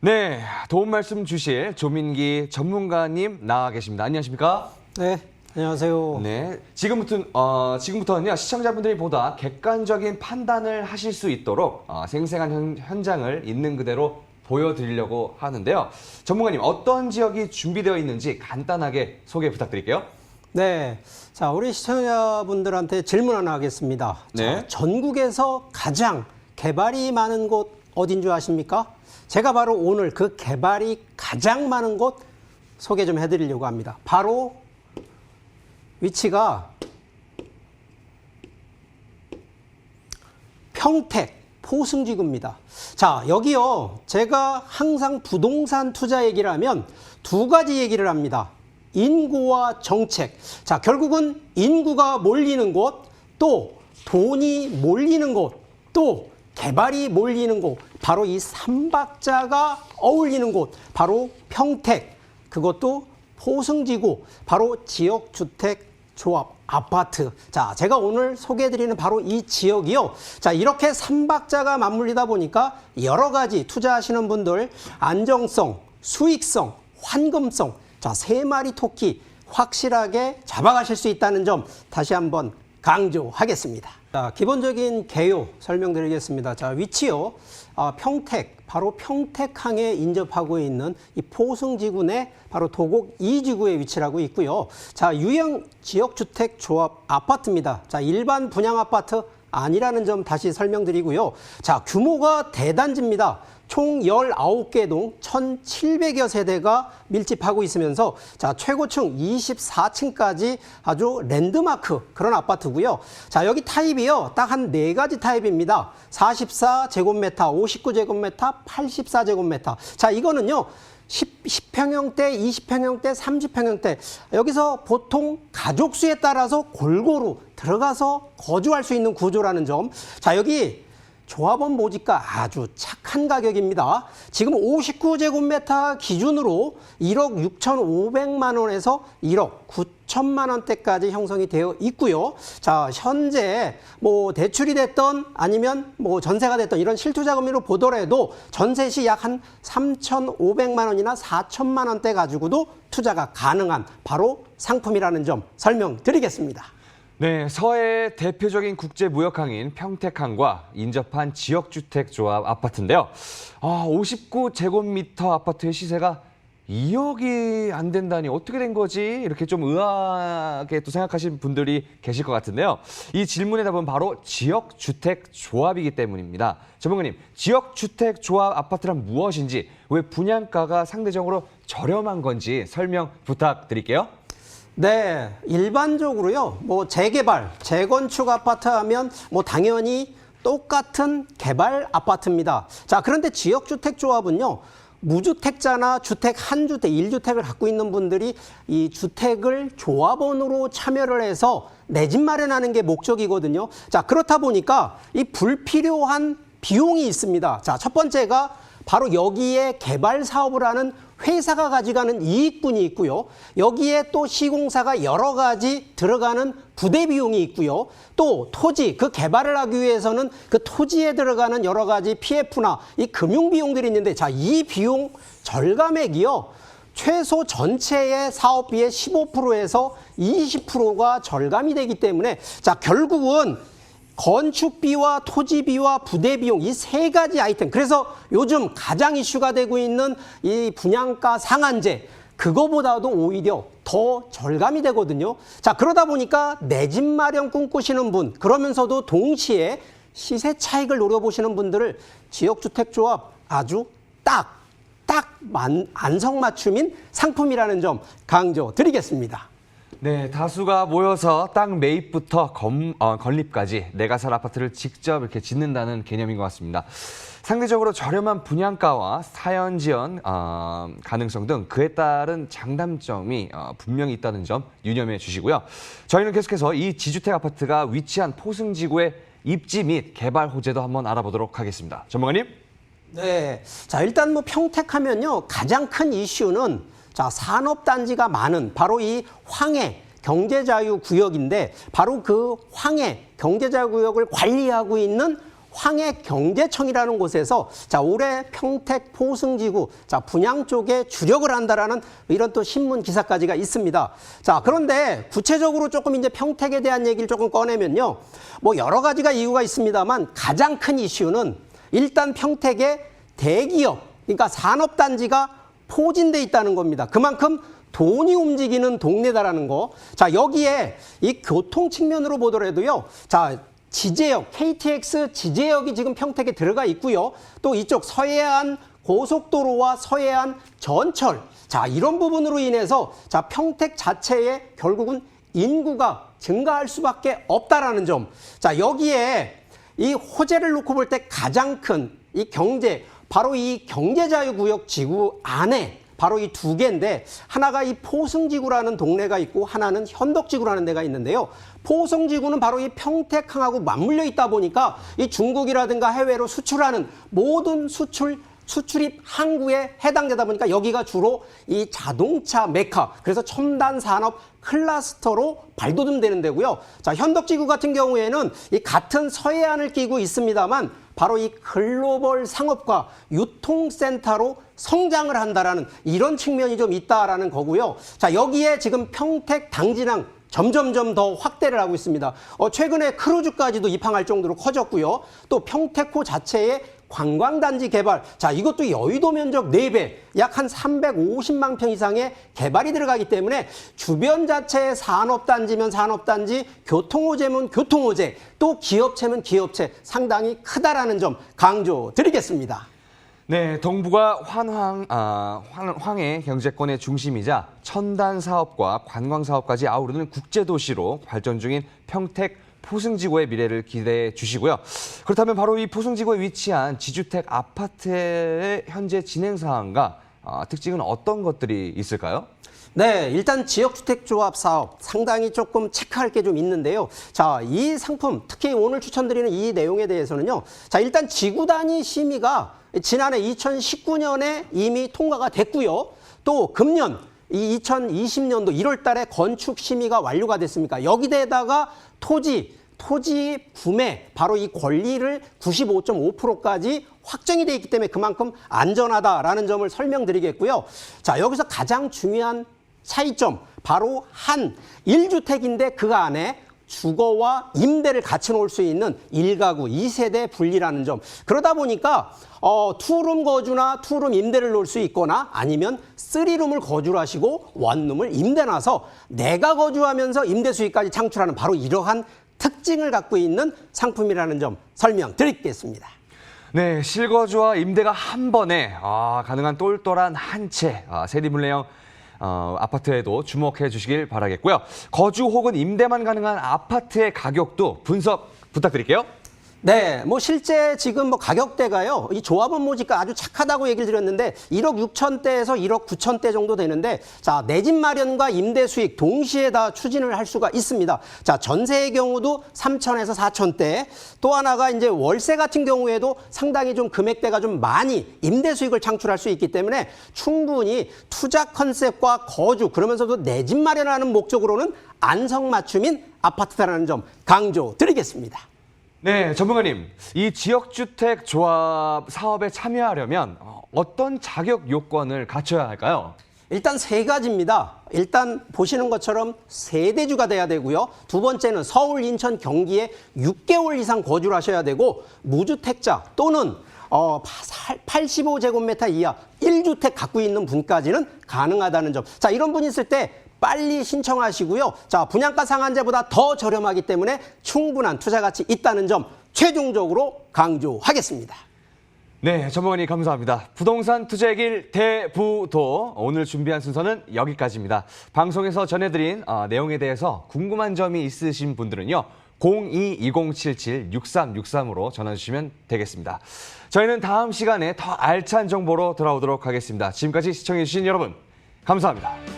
네, 도움 말씀 주실 조민기 전문가님 나와 계십니다. 안녕하십니까? 네, 안녕하세요. 네, 지금부터 어, 지금부터는요 시청자분들이 보다 객관적인 판단을 하실 수 있도록 어, 생생한 현, 현장을 있는 그대로 보여드리려고 하는데요. 전문가님 어떤 지역이 준비되어 있는지 간단하게 소개 부탁드릴게요. 네, 자 우리 시청자분들한테 질문 하나 하겠습니다. 네. 자, 전국에서 가장 개발이 많은 곳 어딘 줄 아십니까? 제가 바로 오늘 그 개발이 가장 많은 곳 소개 좀 해드리려고 합니다. 바로 위치가 평택 포승지구입니다. 자, 여기요. 제가 항상 부동산 투자 얘기를 하면 두 가지 얘기를 합니다. 인구와 정책. 자, 결국은 인구가 몰리는 곳, 또 돈이 몰리는 곳, 또 개발이 몰리는 곳. 바로 이 삼박자가 어울리는 곳. 바로 평택. 그것도 포승지구. 바로 지역주택 조합 아파트. 자, 제가 오늘 소개해드리는 바로 이 지역이요. 자, 이렇게 삼박자가 맞물리다 보니까 여러 가지 투자하시는 분들 안정성, 수익성, 환금성. 자, 세 마리 토끼 확실하게 잡아가실 수 있다는 점 다시 한번 강조하겠습니다. 자, 기본적인 개요 설명드리겠습니다. 자, 위치요. 아, 평택, 바로 평택항에 인접하고 있는 이 포승지구 내 바로 도곡 2지구에 위치하고 있고요. 자, 유형 지역주택 조합 아파트입니다. 자, 일반 분양 아파트 아니라는 점 다시 설명드리고요. 자, 규모가 대단지입니다. 총 19개 동 1,700여 세대가 밀집하고 있으면서 자, 최고층 24층까지 아주 랜드마크 그런 아파트고요. 자, 여기 타입이요. 딱 한 네 가지 타입입니다. 44제곱미터, 59제곱미터, 84제곱미터. 자, 이거는요. 10, 10 평형대, 20평형대, 30평형대. 여기서 보통 가족 수에 따라서 골고루 들어가서 거주할 수 있는 구조라는 점. 자, 여기 조합원 모집가 아주 착한 가격입니다. 지금 59제곱미터 기준으로 1억 6,500만 원에서 1억 9천만 원대까지 형성이 되어 있고요. 자, 현재 뭐 대출이 됐던 아니면 뭐 전세가 됐던 이런 실투 자금리로 보더라도 전세 시 약 한 3,500만 원이나 4천만 원대 가지고도 투자가 가능한 바로 상품이라는 점 설명드리겠습니다. 네, 서해 대표적인 국제 무역항인 평택항과 인접한 지역주택조합 아파트인데요. 아, 59제곱미터 아파트의 시세가 2억이 안 된다니 어떻게 된 거지? 이렇게 좀 의아하게 또 생각하시는 분들이 계실 것 같은데요. 이 질문의 답은 바로 지역주택조합이기 때문입니다. 전문가님, 지역주택조합 아파트란 무엇인지, 왜 분양가가 상대적으로 저렴한 건지 설명 부탁드릴게요. 네, 일반적으로요, 뭐 재개발, 재건축 아파트 하면 뭐 당연히 똑같은 개발 아파트입니다. 자, 그런데 지역 주택 조합은요, 무주택자나 주택 한 주택, 일주택을 갖고 있는 분들이 이 주택을 조합원으로 참여를 해서 내 집 마련하는 게 목적이거든요. 자, 그렇다 보니까 이 불필요한 비용이 있습니다. 자, 첫 번째가 바로 여기에 개발 사업을 하는 회사가 가져가는 이익분이 있고요. 여기에 또 시공사가 여러 가지 들어가는 부대 비용이 있고요. 또 토지, 그 개발을 하기 위해서는 그 토지에 들어가는 여러 가지 PF나 이 금융 비용들이 있는데 자, 이 비용 절감액이요. 최소 전체의 사업비의 15%에서 20%가 절감이 되기 때문에 자, 결국은 건축비와 토지비와 부대비용 이 세 가지 아이템. 그래서 요즘 가장 이슈가 되고 있는 이 분양가 상한제 그거보다도 오히려 더 절감이 되거든요. 자, 그러다 보니까 내 집 마련 꿈꾸시는 분 그러면서도 동시에 시세 차익을 노려보시는 분들을 지역주택조합 아주 딱, 딱 만- 안성맞춤인 상품이라는 점 강조 드리겠습니다. 네, 다수가 모여서 땅 매입부터 검, 어, 건립까지 내가 살 아파트를 직접 이렇게 짓는다는 개념인 것 같습니다. 상대적으로 저렴한 분양가와 사연 지연 어, 가능성 등 그에 따른 장단점이 어, 분명히 있다는 점 유념해 주시고요. 저희는 계속해서 이 지주택 아파트가 위치한 포승지구의 입지 및 개발 호재도 한번 알아보도록 하겠습니다. 전문가님. 네. 자, 일단 뭐 평택하면요. 가장 큰 이슈는 자, 산업단지가 많은 바로 이 황해 경제자유구역인데 바로 그 황해 경제자유구역을 관리하고 있는 황해경제청이라는 곳에서 자 올해 평택 포승지구 자 분양 쪽에 주력을 한다라는 이런 또 신문 기사까지가 있습니다. 자 그런데 구체적으로 조금 이제 평택에 대한 얘기를 조금 꺼내면요, 뭐 여러 가지가 이유가 있습니다만 가장 큰 이슈는 일단 평택의 대기업 그러니까 산업단지가 포진돼 있다는 겁니다. 그만큼 돈이 움직이는 동네다라는 거. 자, 여기에 이 교통 측면으로 보더라도요. 자, 지제역, KTX 지제역이 지금 평택에 들어가 있고요. 또 이쪽 서해안 고속도로와 서해안 전철. 자, 이런 부분으로 인해서 자, 평택 자체에 결국은 인구가 증가할 수밖에 없다라는 점. 자, 여기에 이 호재를 놓고 볼 때 가장 큰 이 경제, 바로 이 경제자유구역 지구 안에 바로 이 두 개인데 하나가 이 포승지구라는 동네가 있고 하나는 현덕지구라는 데가 있는데요. 포승지구는 바로 이 평택항하고 맞물려 있다 보니까 이 중국이라든가 해외로 수출하는 모든 수출 수출입 항구에 해당되다 보니까 여기가 주로 이 자동차 메카 그래서 첨단 산업 클러스터로 발돋움되는 데고요. 자 현덕지구 같은 경우에는 이 같은 서해안을 끼고 있습니다만 바로 이 글로벌 상업과 유통센터로 성장을 한다라는 이런 측면이 좀 있다라는 거고요. 자 여기에 지금 평택 당진항 점점점 더 확대를 하고 있습니다. 어, 최근에 크루즈까지도 입항할 정도로 커졌고요. 또 평택호 자체의 관광단지 개발. 자, 이것도 여의도 면적 4배, 약 한 350만 평 이상의 개발이 들어가기 때문에 주변 자체의 산업단지면 산업단지, 교통호재면 교통호재, 또 기업체면 기업체 상당히 크다라는 점 강조드리겠습니다. 네, 동부가 환황, 아, 황, 황해 경제권의 중심이자 첨단 사업과 관광 사업까지 아우르는 국제도시로 발전 중인 평택 포승지구의 미래를 기대해 주시고요. 그렇다면 바로 이 포승지구에 위치한 지주택 아파트의 현재 진행 사항과 아, 특징은 어떤 것들이 있을까요? 네, 일단 지역주택조합 사업 상당히 조금 체크할 게 좀 있는데요. 자, 이 상품, 특히 오늘 추천드리는 이 내용에 대해서는요. 자, 일단 지구 단위 심의가 지난해 2019년에 이미 통과가 됐고요. 또 금년 이 2020년도 1월 달에 건축 심의가 완료가 됐습니까? 여기에다가 토지 토지 구매 바로 이 권리를 95.5%까지 확정이 돼 있기 때문에 그만큼 안전하다라는 점을 설명드리겠고요. 자, 여기서 가장 중요한 차이점 바로 한 1주택인데 그 안에 주거와 임대를 같이 놓을 수 있는 일가구이세대 분리라는 점. 그러다 보니까 어, 투룸 거주나 투룸 임대를 놓을 수 있거나 아니면 쓰리룸을 거주를 하시고 원룸을 임대 놔서 내가 거주하면서 임대 수익까지 창출하는 바로 이러한 특징을 갖고 있는 상품이라는 점 설명드리겠습니다. 네, 실거주와 임대가 한 번에 아, 가능한 똘똘한 한 채 아, 세리물레형 어, 아파트에도 주목해 주시길 바라겠고요. 거주 혹은 임대만 가능한 아파트의 가격도 분석 부탁드릴게요. 네, 뭐 실제 지금 뭐 가격대가요. 이 조합원 모집가 아주 착하다고 얘기를 드렸는데 1억 6천대에서 1억 9천대 정도 되는데 자, 내 집 마련과 임대 수익 동시에 다 추진을 할 수가 있습니다. 자, 전세의 경우도 3천에서 4천대. 또 하나가 이제 월세 같은 경우에도 상당히 좀 금액대가 좀 많이 임대 수익을 창출할 수 있기 때문에 충분히 투자 컨셉과 거주 그러면서도 내 집 마련하는 목적으로는 안성 맞춤인 아파트다라는 점 강조 드리겠습니다. 네, 전문가님. 이 지역주택 조합 사업에 참여하려면 어, 어떤 자격 요건을 갖춰야 할까요? 일단 세 가지입니다. 일단 보시는 것처럼 세대주가 돼야 되고요. 두 번째는 서울, 인천, 경기에 6개월 이상 거주를 하셔야 되고 무주택자 또는 어, 85제곱미터 이하 1주택 갖고 있는 분까지는 가능하다는 점. 자, 이런 분이 있을 때 빨리 신청하시고요. 자, 분양가 상한제보다 더 저렴하기 때문에 충분한 투자 가치 있다는 점 최종적으로 강조하겠습니다. 네, 전문가님 감사합니다. 부동산 투자의 길 대부도 오늘 준비한 순서는 여기까지입니다. 방송에서 전해드린 어, 내용에 대해서 궁금한 점이 있으신 분들은요. 02-2077-6363으로 전화 주시면 되겠습니다. 저희는 다음 시간에 더 알찬 정보로 돌아오도록 하겠습니다. 지금까지 시청해주신 여러분 감사합니다.